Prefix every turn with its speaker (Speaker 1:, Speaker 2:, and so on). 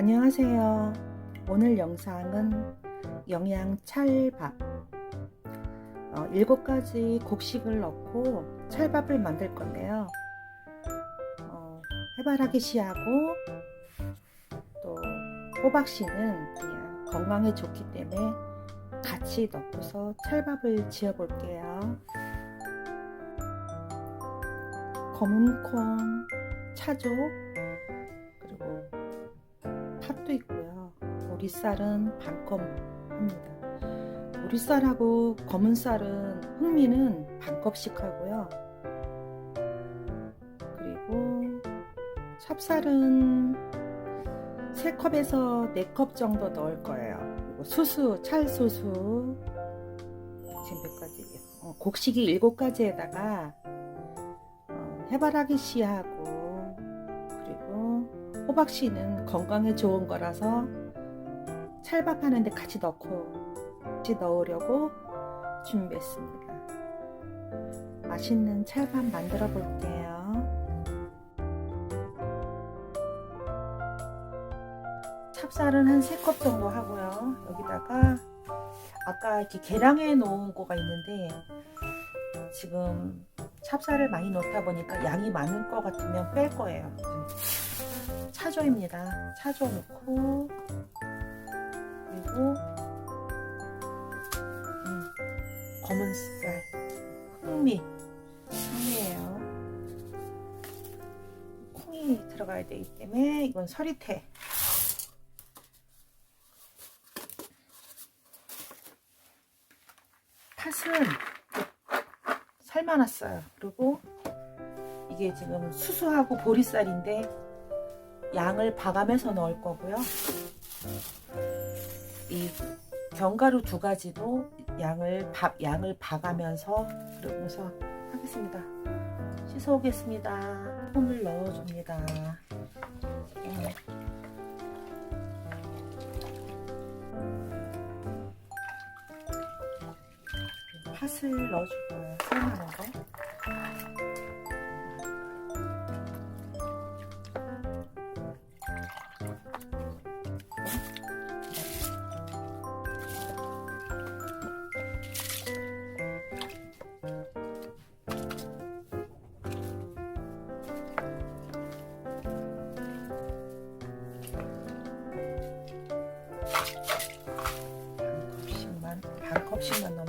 Speaker 1: 안녕하세요. 오늘 영상은 영양 찰밥 어, 7가지 곡식을 넣고 찰밥을 만들 건데요. 어, 해바라기 씨하고 또 호박 씨는 그냥 건강에 좋기 때문에 같이 넣고서 찰밥을 지어 볼게요. 검은콩, 차족, 보리쌀은 반컵 합니다. 보리쌀하고 검은 쌀은 흑미는 반컵씩 하고요. 그리고 찹쌀은 3컵에서 4컵 정도 넣을 거예요. 그리고 수수, 찰수수 지금 몇 가지? 어, 곡식이 7가지에다가 어, 해바라기 씨하고 그리고 호박씨는 건강에 좋은 거라서 찰밥 하는데 같이 넣고 같이 넣으려고 준비했습니다. 맛있는 찰밥 만들어 볼게요. 찹쌀은 한 3컵 정도 하고요. 여기다가 아까 이렇게 계량해 놓은 거가 있는데 지금 찹쌀을 많이 넣다 보니까 양이 많을 것 같으면 뺄 거예요. 차조입니다. 차조 넣고 그리고 음, 검은 쌀 흑미 흑미예요. 콩이 들어가야 되기 때문에 이건 서리태. 팥은 삶아놨어요. 그리고 이게 지금 수수하고 보리쌀인데 양을 봐가면서 넣을 거고요. 이 견과류 두 가지도 양을 밥 양을 봐가면서 그러면서 하겠습니다. 씻어 오겠습니다. 콩을 넣어줍니다. 음. 팥을 넣어줄 거예요. 삶아놓은 거. 반 컵씩만 반 컵씩만